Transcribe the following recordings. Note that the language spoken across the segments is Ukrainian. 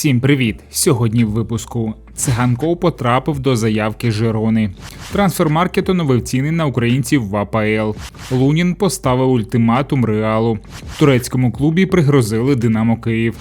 Всім привіт! Сьогодні в випуску Циганков потрапив до заявки Жирони. Трансфермаркет оновив ціни на українців в АПЛ. Лунін поставив ультиматум реалу. В Турецькому клубі пригрозили Динамо Київ.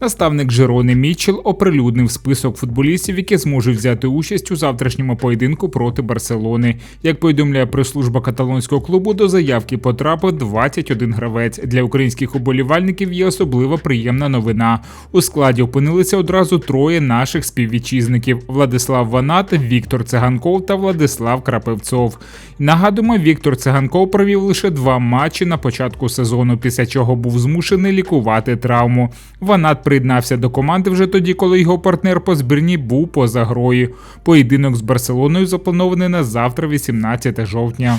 Наставник Жерони Мітчел оприлюднив список футболістів, які зможуть взяти участь у завтрашньому поєдинку проти Барселони. Як повідомляє прес-служба каталонського клубу, до заявки потрапив 21 гравець. Для українських уболівальників є особливо приємна новина. У складі опинилися одразу троє наших співвітчизників: Владислав Ванат, Віктор Циганков та Владислав Крапивцов. Нагадуємо, Віктор Циганков провів лише два матчі на початку сезону, після чого був змушений лікувати травму. Ванат приєднався до команди вже тоді, коли його партнер по збірні був поза грою. Поєдинок з Барселоною запланований на завтра, 18 жовтня.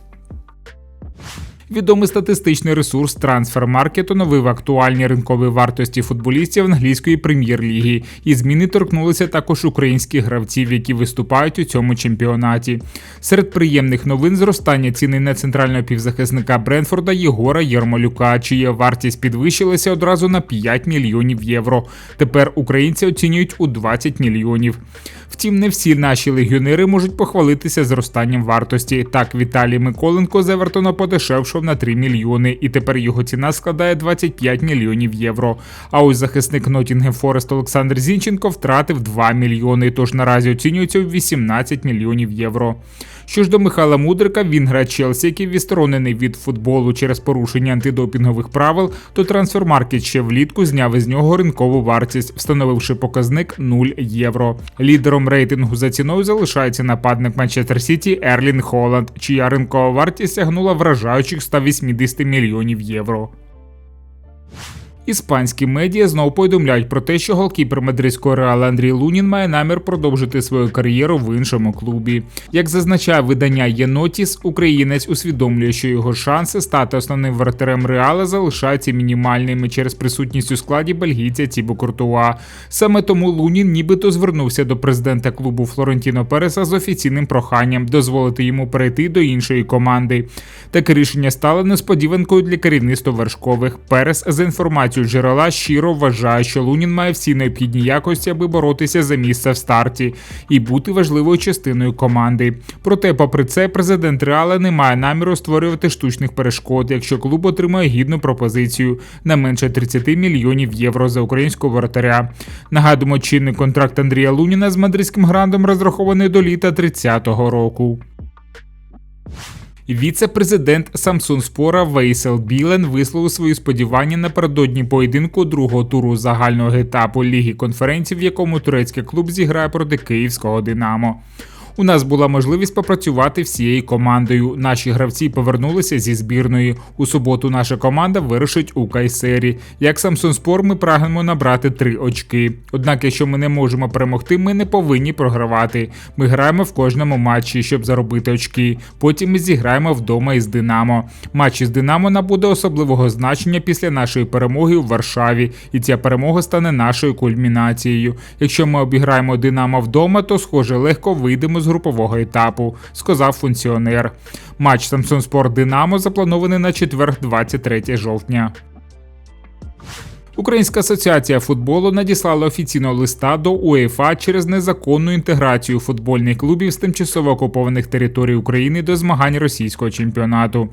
Відомий статистичний ресурс Трансфермаркет оновив актуальні ринкові вартості футболістів англійської прем'єр-ліги, і зміни торкнулися також українських гравців, які виступають у цьому чемпіонаті. Серед приємних новин зростання ціни на центрального півзахисника Бренфорда Єгора Єрмолюка, чия вартість підвищилася одразу на 5 мільйонів євро. Тепер українці оцінюють у 20 мільйонів. Втім, не всі наші легіонери можуть похвалитися зростанням вартості. Так, Віталій Миколенко з Евертона подешевшав на 3 мільйони, і тепер його ціна складає 25 мільйонів євро. А ось захисник Нотінгем Форест Олександр Зінченко втратив 2 мільйони, тож наразі оцінюється в 18 мільйонів євро. Що ж до Михайла Мудрика, він грає Челсі, який відсторонений від футболу через порушення антидопінгових правил, то трансфермаркет ще влітку зняв із нього ринкову вартість, встановивши показник 0 євро. Лідером рейтингу за ціною залишається нападник Манчестер Сіті Ерлін Холланд, чия ринкова вартість сягнула вражаючих 180 мільйонів євро. Іспанські медіа знову повідомляють про те, що голкіпер мадридського реала Андрій Лунін має намір продовжити свою кар'єру в іншому клубі. Як зазначає видання Єнотіс, українець усвідомлює, що його шанси стати основним вратарем реала залишаються мінімальними через присутність у складі бельгійця Тібо Куртуа. Саме тому Лунін нібито звернувся до президента клубу Флорентіно Переса з офіційним проханням дозволити йому перейти до іншої команди. Таке рішення стало несподіванкою для керівництва вершкових. Перес за інформацією інформацію джерела щиро вважає, що Лунін має всі необхідні якості, аби боротися за місце в старті і бути важливою частиною команди. Проте, попри це, президент Реала не має наміру створювати штучних перешкод, якщо клуб отримає гідну пропозицію на менше 30 мільйонів євро за українського воротаря. Нагадуємо, чинний контракт Андрія Луніна з мадридським грандом розрахований до літа 30-го року. Віце-президент Самсун Спора Вейсел Білен висловив свої сподівання напередодні поєдинку другого туру загального етапу Ліги конференцій, в якому турецький клуб зіграє проти київського Динамо. У нас була можливість попрацювати всією командою. Наші гравці повернулися зі збірної. У суботу наша команда вирушить у Кайсері. Як Самсон Спор, ми прагнемо набрати три очки. Однак, якщо ми не можемо перемогти, ми не повинні програвати. Ми граємо в кожному матчі, щоб заробити очки. Потім ми зіграємо вдома із Динамо. Матч із Динамо набуде особливого значення після нашої перемоги у Варшаві, і ця перемога стане нашою кульмінацією. Якщо ми обіграємо Динамо вдома, то схоже легко вийдемо з групового етапу, сказав функціонер. Матч Самсон Спорт Динамо запланований на четвер, 23 жовтня. Українська асоціація футболу надіслала офіційного листа до УЄФА через незаконну інтеграцію футбольних клубів з тимчасово окупованих територій України до змагань російського чемпіонату.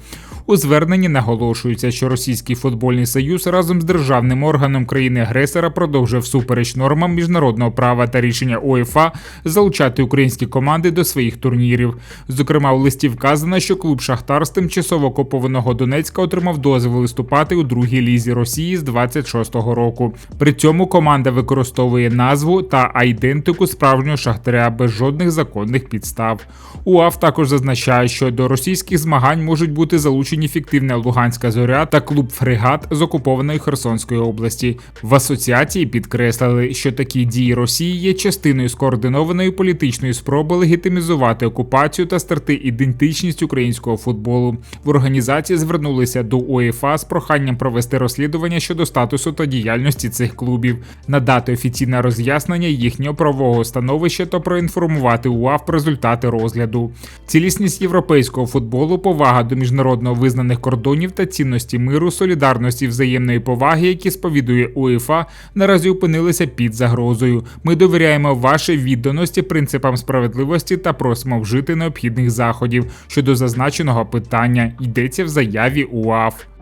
У зверненні наголошується, що Російський футбольний союз разом з державним органом країни-агресора продовжує всупереч нормам міжнародного права та рішення УЄФА залучати українські команди до своїх турнірів. Зокрема, у листі вказано, що клуб Шахтар з тимчасово окупованого Донецька отримав дозвіл виступати у другій лізі Росії з 26 року. При цьому команда використовує назву та айдентику справжнього шахтаря без жодних законних підстав. УАФ також зазначає, що до російських змагань можуть бути залучені фіктивна Луганська зоря та клуб Фрегат з окупованої Херсонської області. В асоціації підкреслили, що такі дії Росії є частиною скоординованої політичної спроби легітимізувати окупацію та стерти ідентичність українського футболу. В організації звернулися до УЄФА з проханням провести розслідування щодо статусу та діяльності цих клубів, надати офіційне роз'яснення їхнього правового становища та проінформувати УАФ про результати розгляду. Цілісність європейського футболу, повага до міжнародно визнаних кордонів та цінності миру, солідарності, взаємної поваги, які сповідує УЄФА, наразі опинилися під загрозою. Ми довіряємо вашій відданості принципам справедливості та просимо вжити необхідних заходів щодо зазначеного питання. Йдеться в заяві УАФ.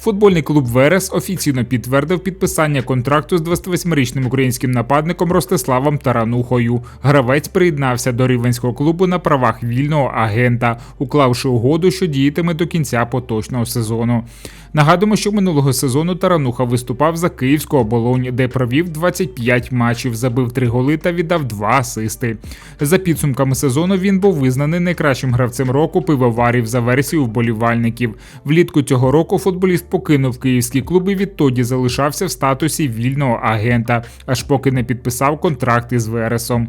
Футбольний клуб Верес офіційно підтвердив підписання контракту з 28-річним українським нападником Ростиславом Таранухою. Гравець приєднався до рівенського клубу на правах вільного агента, уклавши угоду, що діятиме до кінця поточного сезону. Нагадуємо, що минулого сезону Тарануха виступав за київську оболонь, де провів 25 матчів, забив 3 голи та віддав 2 асисти. За підсумками сезону він був визнаний найкращим гравцем року пивоварів за версією вболівальників. Влітку цього року футболіст покинув київський клуб і відтоді залишався в статусі вільного агента, аж поки не підписав контракт із Вересом.